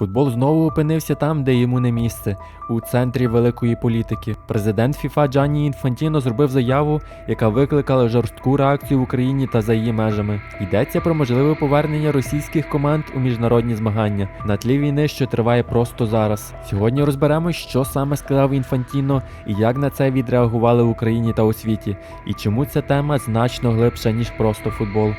Футбол знову опинився там, де йому не місце, у центрі великої політики. Президент ФІФА Джанні Інфантіно зробив заяву, яка викликала жорстку реакцію в Україні та за її межами. Йдеться про можливе повернення російських команд у міжнародні змагання на тлі війни, що триває просто зараз. Сьогодні розберемо, що саме сказав Інфантіно і як на це відреагували в Україні та у світі, і чому ця тема значно глибша ніж просто футбол.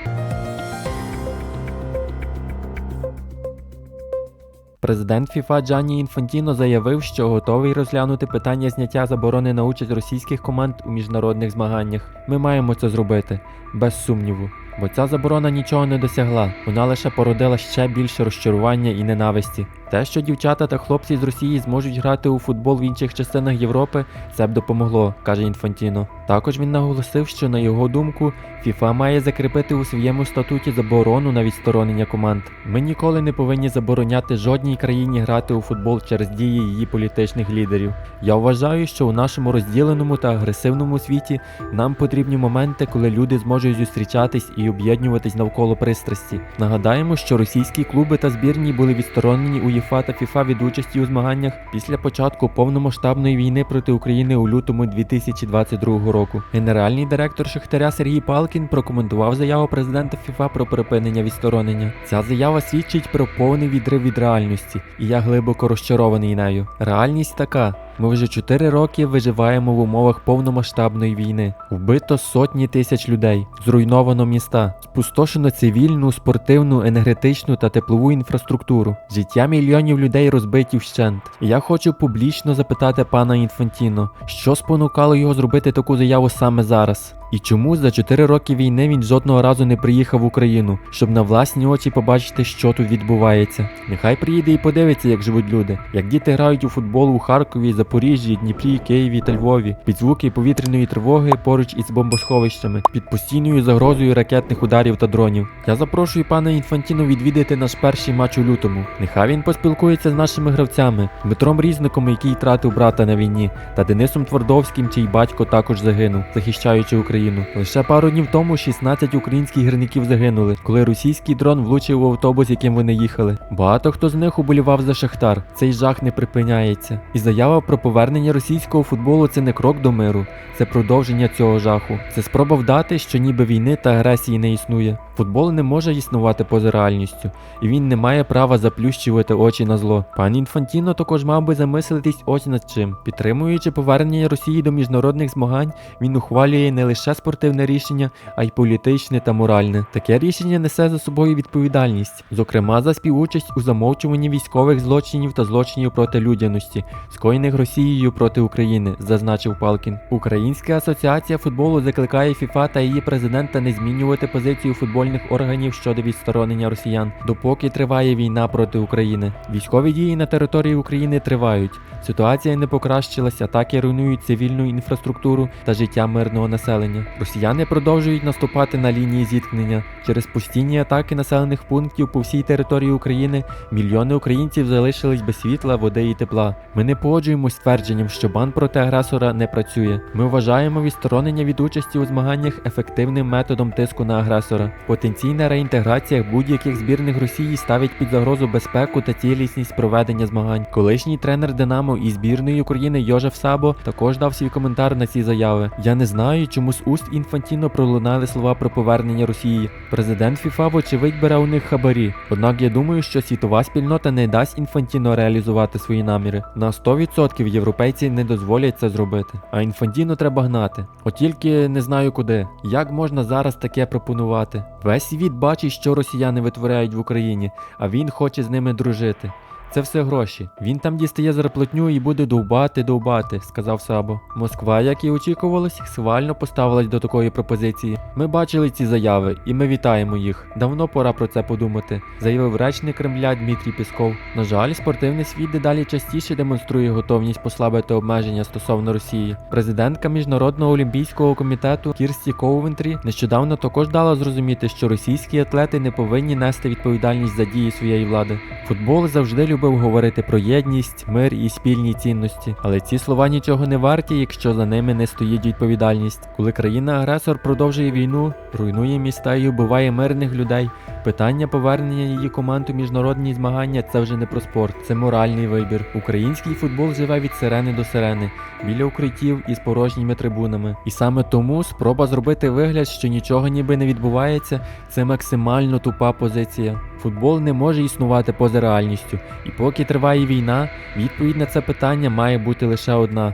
Президент ФІФА Джані Інфантіно заявив, що готовий розглянути питання зняття заборони на участь російських команд у міжнародних змаганнях. Ми маємо це зробити, без сумніву. Бо ця заборона нічого не досягла, вона лише породила ще більше розчарування і ненависті. Те, що дівчата та хлопці з Росії зможуть грати у футбол в інших частинах Європи, це б допомогло, каже Інфантіно. Також він наголосив, що на його думку, ФІФА має закріпити у своєму статуті заборону на відсторонення команд. Ми ніколи не повинні забороняти жодній країні грати у футбол через дії її політичних лідерів. Я вважаю, що у нашому розділеному та агресивному світі нам потрібні моменти, коли люди зможуть зустрічатись і об'єднуватись навколо пристрасті. Нагадаємо, що російські клуби та збірні були відсторонені у ЄФА та ФІФА від участі у змаганнях після початку повномасштабної війни проти України у лютому 2022 року. Генеральний директор Шахтаря Сергій Палкін прокоментував заяву президента ФІФА про припинення відсторонення. Ця заява свідчить про повний відрив від реальності, і я глибоко розчарований нею. Реальність така. Ми вже 4 роки виживаємо в умовах повномасштабної війни. Вбито сотні тисяч людей, зруйновано міста, спустошено цивільну, спортивну, енергетичну та теплову інфраструктуру. Життя мільйонів людей розбиті вщент. І я хочу публічно запитати пана Інфантіно, що спонукало його зробити таку заяву саме зараз. І чому за 4 роки війни він жодного разу не приїхав в Україну, щоб на власні очі побачити, що тут відбувається? Нехай приїде і подивиться, як живуть люди, як діти грають у футбол у Харкові, Запоріжжі, Дніпрі, Києві та Львові, під звуки повітряної тривоги поруч із бомбосховищами, під постійною загрозою ракетних ударів та дронів. Я запрошую пана Інфантіно відвідати наш перший матч у лютому. Нехай він поспілкується з нашими гравцями, Дмитром Різником, який втратив брата на війні, та Денисом Твардовським, чий батько також загинув, захищаючи Україну. Лише пару днів тому 16 українських гірників загинули, коли російський дрон влучив в автобус, яким вони їхали. Багато хто з них уболівав за Шахтар. Цей жах не припиняється. І заява про повернення російського футболу це не крок до миру, це продовження цього жаху. Це спроба вдати, що ніби війни та агресії не існує. Футбол не може існувати поза реальністю, і він не має права заплющувати очі на зло. Пан Інфантіно також мав би замислитись ось над чим. Підтримуючи повернення Росії до міжнародних змагань, він ухвалює не лише спортивне рішення, а й політичне та моральне. Таке рішення несе за собою відповідальність, зокрема за співучасть у замовчуванні військових злочинів та злочинів проти людяності, скоєних Росією проти України, зазначив Палкін. Українська асоціація футболу закликає ФІФА та її президента не змінювати позицію футбольних органів щодо відсторонення росіян, допоки триває війна проти України. Військові дії на території України тривають. Ситуація не покращилась, атаки руйнують цивільну інфраструктуру та життя мирного населення. Росіяни продовжують наступати на лінії зіткнення. Через постійні атаки населених пунктів по всій території України мільйони українців залишились без світла, води і тепла. Ми не погоджуємось з твердженням, що бан проти агресора не працює. Ми вважаємо відсторонення від участі у змаганнях ефективним методом тиску на агресора. Потенційна реінтеграція будь-яких збірних Росії ставить під загрозу безпеку та цілісність проведення змагань. Колишній тренер Динамо і збірної України Йожеф Сабо також дав свій коментар на ці заяви. Я не знаю, чому з уст Інфантіно пролунали слова про повернення Росії. Президент ФІФА, вочевидь, бере у них хабарі. Однак я думаю, що світова спільнота не дасть Інфантіно реалізувати свої наміри. На 100% європейці не дозволять це зробити. А Інфантіно треба гнати. От тільки не знаю куди. Як можна зараз таке пропонувати? Весь світ бачить, що росіяни витворяють в Україні, а він хоче з ними дружити. Це все гроші. Він там дістає зарплатню і буде довбати, довбати, сказав Сабо. Москва, як і очікувалось, схвально поставилась до такої пропозиції. Ми бачили ці заяви, і ми вітаємо їх. Давно пора про це подумати, заявив речник Кремля Дмитрій Пісков. На жаль, спортивний світ дедалі частіше демонструє готовність послабити обмеження стосовно Росії. Президентка міжнародного олімпійського комітету Кірсті Коувентрі нещодавно також дала зрозуміти, що російські атлети не повинні нести відповідальність за дії своєї влади. Футбол завжди любив любив говорити про єдність, мир і спільні цінності, але ці слова нічого не варті, якщо за ними не стоїть відповідальність. Коли країна-агресор продовжує війну, руйнує міста і убиває мирних людей. Питання повернення її команд у міжнародні змагання це вже не про спорт, це моральний вибір. Український футбол живе від сирени до сирени, біля укриттів і з порожніми трибунами. І саме тому спроба зробити вигляд, що нічого ніби не відбувається, це максимально тупа позиція. Футбол не може існувати поза реальністю, і поки триває війна, відповідь на це питання має бути лише одна: